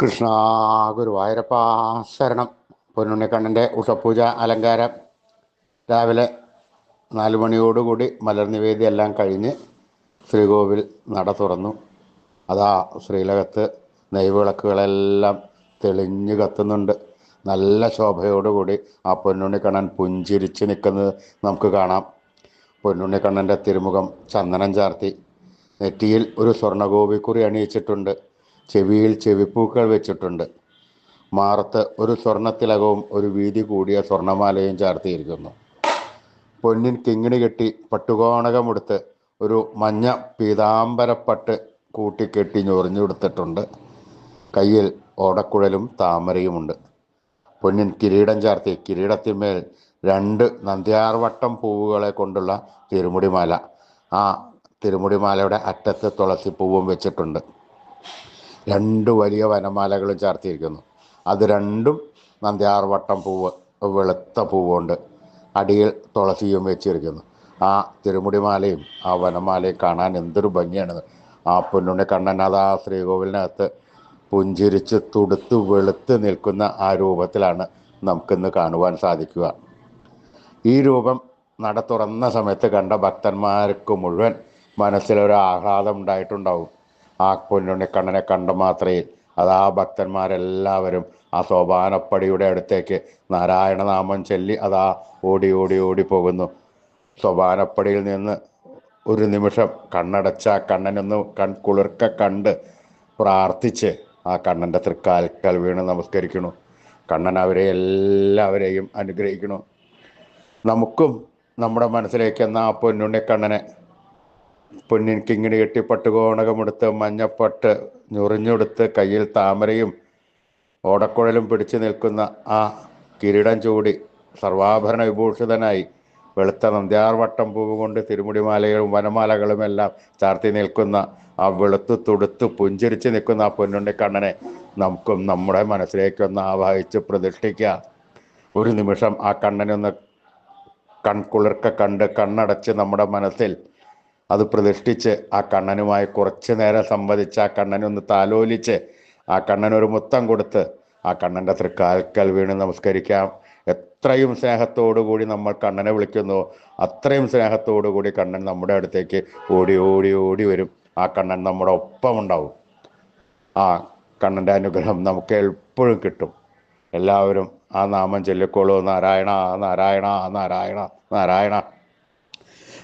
കൃഷ്ണ ഗുരുവായൂരപ്പ ശരണം. പൊന്നുണ്ണിക്കണ്ണന്റെ ഉഷപൂജ അലങ്കാരം. രാവിലെ നാല് മണിയോടുകൂടി മലർനിവേദ്യം എല്ലാം കഴിഞ്ഞ് ശ്രീകോവിൽ നട തുറന്നു. അതാ ശ്രീലകത്ത് നെയ്വിളക്കുകളെല്ലാം തെളിഞ്ഞു കത്തുന്നുണ്ട്. നല്ല ശോഭയോടുകൂടി ആ പൊന്നുണ്ണിക്കണ്ണൻ പുഞ്ചിരിച്ച് നിൽക്കുന്നത് നമുക്ക് കാണാം. പൊന്നുണ്ണിക്കണ്ണന്റെ തിരുമുഖം ചന്ദനം ചാർത്തി. നെറ്റിയിൽ ഒരു സ്വർണഗോപിക്കുറി അണിയിച്ചിട്ടുണ്ട്. ചെവിയിൽ ചെവിപ്പൂക്കൾ വെച്ചിട്ടുണ്ട്. മാറത്ത് ഒരു സ്വർണത്തിലകവും ഒരു വീതി കൂടിയ സ്വർണമാലയും ചാർത്തിയിരിക്കുന്നു. പൊന്നിൻ കിങ്ങിണി കെട്ടി പട്ടുകോണകമെടുത്ത് ഒരു മഞ്ഞ പീതാംബരപ്പട്ട് കൂട്ടിക്കെട്ടി ഞൊറിഞ്ഞുകൊടുത്തിട്ടുണ്ട്. കയ്യിൽ ഓടക്കുഴലും താമരയുമുണ്ട്. പൊന്നിൻ കിരീടം ചാർത്തി കിരീടത്തിന്മേൽ രണ്ട് നന്ദ്യാർവട്ടം പൂവുകളെ കൊണ്ടുള്ള തിരുമുടിമാല. ആ തിരുമുടിമാലയുടെ അറ്റത്ത് തുളസിപ്പൂവും വെച്ചിട്ടുണ്ട്. രണ്ട് വലിയ വനമാലകളും ചാർത്തിയിരിക്കുന്നു. അത് രണ്ടും നന്ദ്യാർവട്ടം പൂവ് വെളുത്ത പൂവുണ്ട് അടിയിൽ തുളസിയും വെച്ചിരിക്കുന്നു. ആ തിരുമുടിമാലയും ആ വനമാലയും കാണാൻ എന്തൊരു ഭംഗിയാണ് ആ പൊന്നുണ്ണി കണ്ണൻ അത് ആ ശ്രീകോവിലിനകത്ത് പുഞ്ചിരിച്ച് തുടുത്ത് വെളുത്ത് നിൽക്കുന്ന ആ രൂപത്തിലാണ് നമുക്കിന്ന് കാണുവാൻ സാധിക്കുക. ഈ രൂപം നട തുറന്ന സമയത്ത് കണ്ട ഭക്തന്മാർക്ക് മുഴുവൻ മനസ്സിലൊരു ആഹ്ലാദം ഉണ്ടായിട്ടുണ്ടാവും. ആ പൊന്നുണ്ണിക്കണ്ണനെ കണ്ട മാത്രയിൽ അത് ആ ഭക്തന്മാരെല്ലാവരും ആ സോപാനപ്പടിയുടെ അടുത്തേക്ക് നാരായണനാമം ചൊല്ലി അതാ ഓടി ഓടി ഓടി പോകുന്നു. സോപാനപ്പടിയിൽ നിന്ന് ഒരു നിമിഷം കണ്ണടച്ച കണ്ണനൊന്ന് കൺ കുളിർക്ക കണ്ട് പ്രാർത്ഥിച്ച് ആ കണ്ണന്റെ തൃക്കാൽക്കൽ വീണ് നമസ്കരിക്കണു കണ്ണൻ അവരെ എല്ലാവരെയും അനുഗ്രഹിക്കണു നമുക്കും നമ്മുടെ മനസ്സിലേക്ക് എന്ന ആ പൊന്നുണ്ണിക്കണ്ണനെ പൊന്നിൻ കിങ്ങിണി കെട്ടി പട്ടുകോണകമെടുത്ത് മഞ്ഞപ്പട്ട് ഞൊറിഞ്ഞെടുത്ത് കയ്യിൽ താമരയും ഓടക്കുഴലും പിടിച്ചു നിൽക്കുന്ന ആ കിരീടം ചൂടി സർവാഭരണ വിഭൂഷിതനായി വെളുത്ത നന്ദ്യാർവട്ടം പൂവ് കൊണ്ട് തിരുമുടിമാലകളും വനമാലകളും എല്ലാം ചാർത്തി നിൽക്കുന്ന ആ വെളുത്ത് തുടുത്ത് പുഞ്ചിരിച്ച് നിൽക്കുന്ന ആ പൊന്നുണ്ണിക്കണ്ണനെ നമുക്കും നമ്മുടെ മനസ്സിലേക്കൊന്ന് ആവാഹിച്ച് പ്രതിഷ്ഠിക്കുക. ഒരു നിമിഷം ആ കണ്ണനെ ഒന്ന് കൺകുളിർക്ക കണ്ട് കണ്ണടച്ച് നമ്മുടെ മനസ്സിൽ അത് പ്രതിഷ്ഠിച്ച് ആ കണ്ണനുമായി കുറച്ച് നേരം സംവദിച്ച് ആ കണ്ണനൊന്ന് താലോലിച്ച് ആ കണ്ണനൊരു മുത്തം കൊടുത്ത് ആ കണ്ണന്റെ തൃക്കാൽക്കൽ വീണ് നമസ്കരിക്കാം. എത്രയും കൂടി നമ്മൾ കണ്ണനെ വിളിക്കുന്നു. അത്രയും കൂടി കണ്ണൻ നമ്മുടെ അടുത്തേക്ക് ഓടി ഓടി ഓടി വരും. ആ കണ്ണൻ നമ്മുടെ ഒപ്പം ഉണ്ടാവും. ആ കണ്ണന്റെ അനുഗ്രഹം നമുക്ക് എപ്പോഴും കിട്ടും. എല്ലാവരും ആ നാമം ചൊല്ലിക്കോളൂ നാരായണ നാരായണ നാരായണ നാരായണ.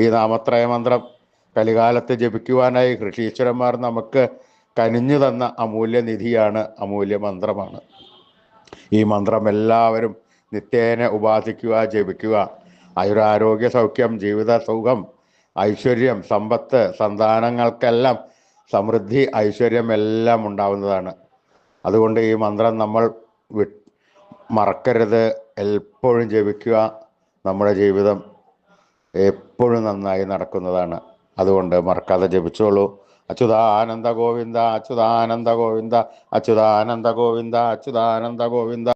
ഈ നാമത്രയ മന്ത്രം കലികാലത്ത് ജപിക്കുവാനായി ഋഷീശ്വരന്മാർ നമുക്ക് കനിഞ്ഞു തന്ന അമൂല്യ നിധിയാണ് അമൂല്യ മന്ത്രമാണ് ഈ മന്ത്രം എല്ലാവരും നിത്യേന ഉപാസിക്കുക ജപിക്കുക. ആയുരാരോഗ്യ സൗഖ്യം ജീവിത സുഖം ഐശ്വര്യം സമ്പത്ത് സന്താനങ്ങൾക്കെല്ലാം സമൃദ്ധി ഐശ്വര്യം എല്ലാം ഉണ്ടാവുന്നതാണ്. അതുകൊണ്ട് ഈ മന്ത്രം നമ്മൾ വി മറക്കരുത്. എപ്പോഴും ജപിക്കുക. നമ്മുടെ ജീവിതം എപ്പോഴും നന്നായി നടക്കുന്നതാണ്. അതുകൊണ്ട് മറക്കാതെ ജപിച്ചോളൂ. അച്യുതാനന്ദ ഗോവിന്ദ അച്യുതാനന്ദ ഗോവിന്ദ അച്യുതാനന്ദ ഗോവിന്ദ അച്യുതാനന്ദ ഗോവിന്ദ.